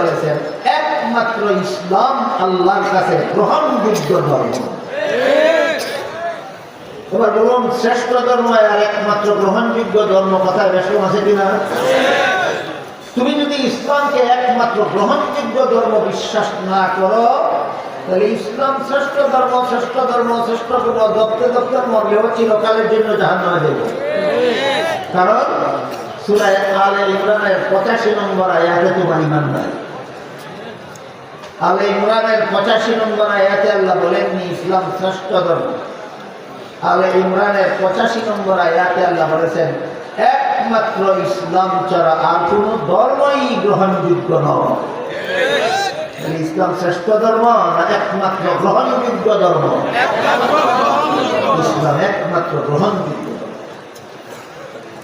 বলেছেন, একমাত্র ইসলাম আল্লাহর কাছে গ্রহণযোগ্য ধর্ম। এবার বলুন, শ্রেষ্ঠ ধর্ম আর একমাত্র গ্রহণযোগ্য ধর্ম কথায় বেশি আছে কিনা? তুমি যদি ইসলামকে একমাত্র গ্রহণযোগ্য ধর্ম বিশ্বাস না করো, তাহলে ইসলাম শ্রেষ্ঠ ধর্ম শ্রেষ্ঠ ধর্ম শ্রেষ্ঠ ধর্ম, দপ্তে দপ্তে মরলেও চিরকালের জন্য জাহান নামে দেবে কারণ ইমরানের পঁচাশি ইসলাম শ্রেষ্ঠ ধর্ম। পঁচাশি বলেছেন, একমাত্র ইসলাম ছাড়া আর কোন ধর্মই গ্রহণযোগ্য নয়। ইসলাম শ্রেষ্ঠ ধর্ম না একমাত্র গ্রহণযোগ্য ধর্ম? ইসলাম একমাত্র গ্রহণযোগ্য।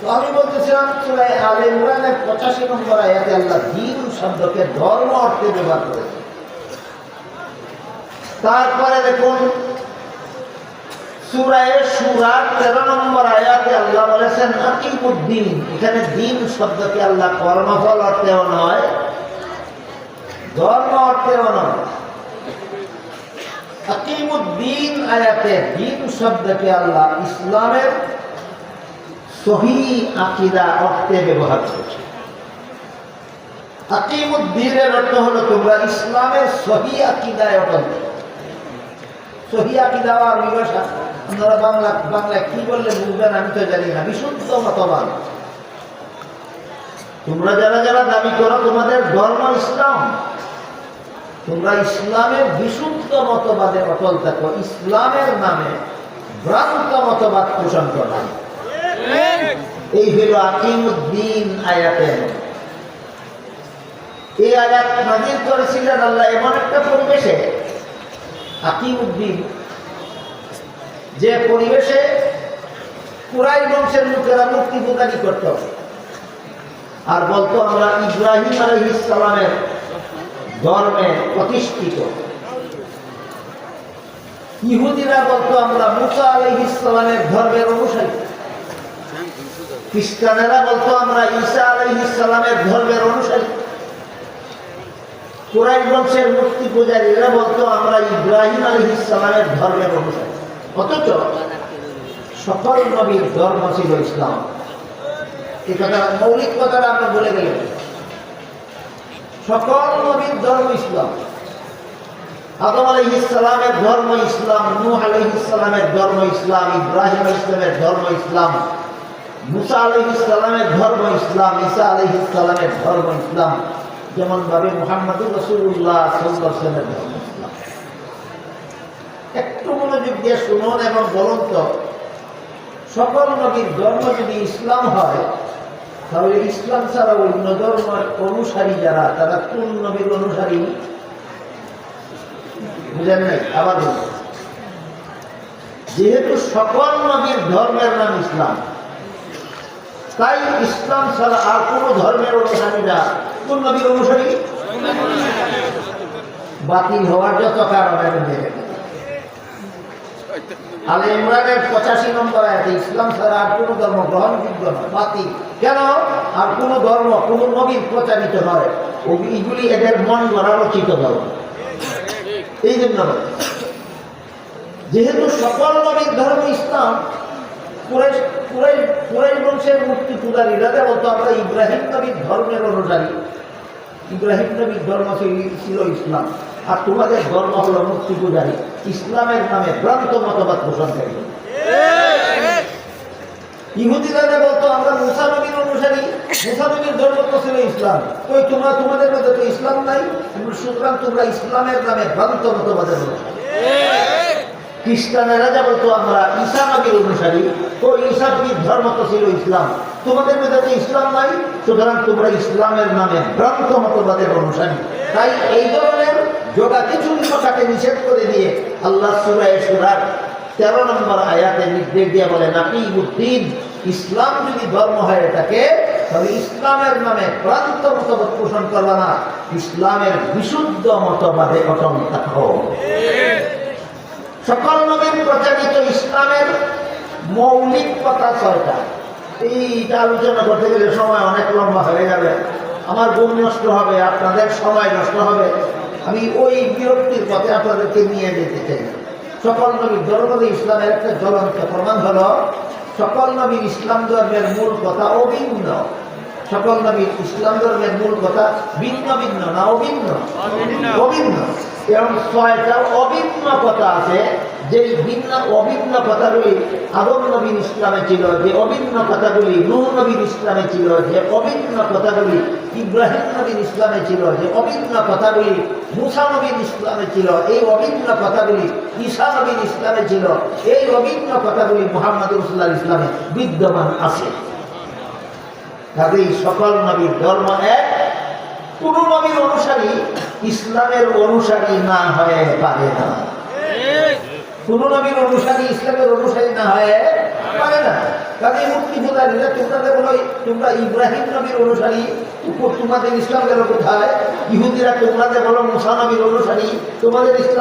আমি বলতেছিলাম চূড়ায় আলে ইমরানের পঁচাশি নম্বর আয়াতে আল্লাহ দিন শব্দকে ধর্ম অর্থে ব্যবহার করেছে তারপরে দেখুন, সুরায় সুরার তেরো নম্বর আয়াতে আল্লাহ বলেছেন, আকিমুদ্দিন এখানে দিন শব্দকে আল্লাহ কর্মফল অর্থেও নয়, ধর্ম অর্থেও নয়। আকিমুদ্দিন আয়াতে দিন শব্দকে আল্লাহ ইসলামের সহি আকিদা অর্থে ব্যবহার করেছে। আকিমুদ্দিনের অর্থ হলো তোমরা ইসলামের সহি আকিদায় অটল। সহি আকিদা আর বিভাষা আপনারা বাংলা বাংলা কি বললে বুঝবেন আমি তো জানি না। বিশুদ্ধ মতবাদ। তোমরা যারা যারা দাবি করো, তোমাদের ধর্ম ইসলাম। তোমরা ইসলামের বিশুদ্ধ মতবাদে অটল থাকো। ইসলামের নামে ভ্রান্ত মতবাদ পোষণ করো। এই হলো আকিমুদ্দিন আয়াতের এই আয়াত নাজির করেছিলেন আল্লাহ এমন একটা পরিবেশে। আকিমুদ্দিন, যে পরিবেশে কুরাই বংশের লোকেরা মুক্তি পূজারি করত। আর বলতো, আমরা ইব্রাহিম আলহিসামের ধর্মে প্রতিষ্ঠিত। ইহুদিরা বলতো, আমরা মুসা আলহিসামের ধর্মের অনুসারী। খ্রিস্টানেরা বলতো, আমরা ঈসা আলহিসামের ধর্মের অনুসারী। কুরাই বংশের মূর্তি পূজারীরা বলতো, আমরা ইব্রাহিম আলী ইসলামের ধর্মের অনুসারী। অথচ সকল নবীর ধর্ম ছিল ইসলাম। এই কথা, মৌলিক কথাটা আমরা বলে গেলে সকল নবীর ধর্ম ইসলাম। আদম আলহ ইসলামের ধর্ম ইসলাম, নূহ আলহ ইসলামের ধর্ম ইসলাম, ইব্রাহিম ইসলামের ধর্ম ইসলাম। মুসা আলহ ইসলামের ধর্ম ইসলাম, ঈসা আলহ ইসলামের ধর্ম ইসলাম যেমন ভাবে মোহাম্মদুর রসুল্লাহ ধর্ম ইসলাম। একটু শুনুন এবং বলুন তো, সকল নবীর ধর্ম যদি ইসলাম হয়, তাহলে ইসলাম ছাড়া অন্য ধর্মের অনুসারী যারা, তারা কোন নবীর অনুসারী? বুঝেন নাই? আবার যেহেতু সকল নবীর ধর্মের নাম ইসলাম তাই ইসলাম ছাড়া আর কোন ধর্মের অনুসারীরা কোন নবীর অনুসারী? বাতিল হওয়ার যত কারণ আমি দেখে ইমরানের পঁচাশি নম্বর আয়াতে, ইসলাম ছাড়া আর কোনো ধর্ম গ্রহণযোগ্য নয় বাতিল। কেন? আর কোনো ধর্ম, কোনো নবীর প্রচারিত নয়। ও- এগুলি এদের মন গড়া ধর্ম। এই জন্য যেহেতু সকল নবীর ধর্ম ইসলাম, কুরাইশ আমরা ইব্রাহিম নবীর ধর্মের ইব্রাহিম নবীর ধর্ম ছিল- ইসলাম। আর তোমাদের ধর্ম মূর্তি পূজারী। ইসলামের নামে ভ্রান্ত মতবাদ ইহুদিরা বলতো আমরা মুসা নবীর অনুসারী, মুসা নবীর ধর্ম তো ছিল ইসলাম। ওই তোমরা তোমাদের মধ্যে তো ইসলাম নাই। সুতরাং তোমরা ইসলামের নামে ভ্রান্ত মতবাদের অনুসারী। খ্রিস্টানেরা যা বলতো আমরা ঈসা নবীর অনুসারী, তো ঈসা নবীর ধর্ম তো ছিল ইসলাম? তোমাদের মধ্যে তো ইসলাম নাই, সুতরাং তোমরা ইসলামের নামে ভ্রান্ত মতবাদের অনুসারী। তাই এই ধরনের যোগা কিছু কথাকে নিষেধ করে দিয়ে আল্লাহ সুরায় সুরার তেরো নম্বর আয়াতে নির্দেশ দিয়ে বলে নাকি উদ্দিন ইসলাম যদি ধর্ম হয়ে থাকে তবে ইসলামের নামে ভ্রান্ত মতবাদ পোষণ করবে না। ইসলামের বিশুদ্ধ মতবাদে অটল থাকো। সকল নবীর প্রচারিত ইসলামের মৌলিক কথা ছয়টা। এইটা আলোচনা করতে গেলে সময় অনেক লম্বা হয়ে যাবে। আমার ঘুম নষ্ট হবে আপনাদের সময় নষ্ট হবে। আমি ওই বিরক্তির পথে আপনাদেরকে নিয়ে যেতে চাই। সকল নবীর ধর্মে ইসলামের একটা জ্বলন্ত প্রমাণ হলো সকল নবীর ইসলাম ধর্মের মূল কথা অভিন্ন। সকল নবীর ইসলাম ধর্মের মূল কথা ভিন্ন ভিন্ন না অভিন্ন। অভিন্ন। এবং ছয়টা অভিন্ন কথা আছে। যে ভিন্ন অভিন্ন কথাগুলি আদম নবীর ইসলামে ছিল, যে অভিন্ন কথাগুলি নূহ নবীর ইসলামে ছিল, যে অভিন্ন কথাগুলি ইব্রাহিম নবীর ইসলামে ছিল, যে অভিন্ন কথাগুলি মুসা নবীর ইসলামে ছিল, এই অভিন্ন কথাগুলি ঈশা নবীর ইসলামে ছিল, এই অভিন্ন কথাগুলি মোহাম্মদ রসুল্লাহ ইসলামে বিদ্যমান আছে। কাজেই সকল নবীর ধর্ম এক, কোন নবীর অনুসারী ইসলামের অনুসারী না হয়ে পারে না। কোন নবীর অনুসারী ইসলামের অনুসারী না হয়ে পারে না। কাজে মুক্তি পূজারীরা তোমরা বলো তোমরা ইব্রাহিম নবীর অনুসারী তোমাদের ইসলাম গেল কোথায় ইহুদিরা তোমরা যে বলো মুসা নবীর অনুসারী তোমাদের ইসলাম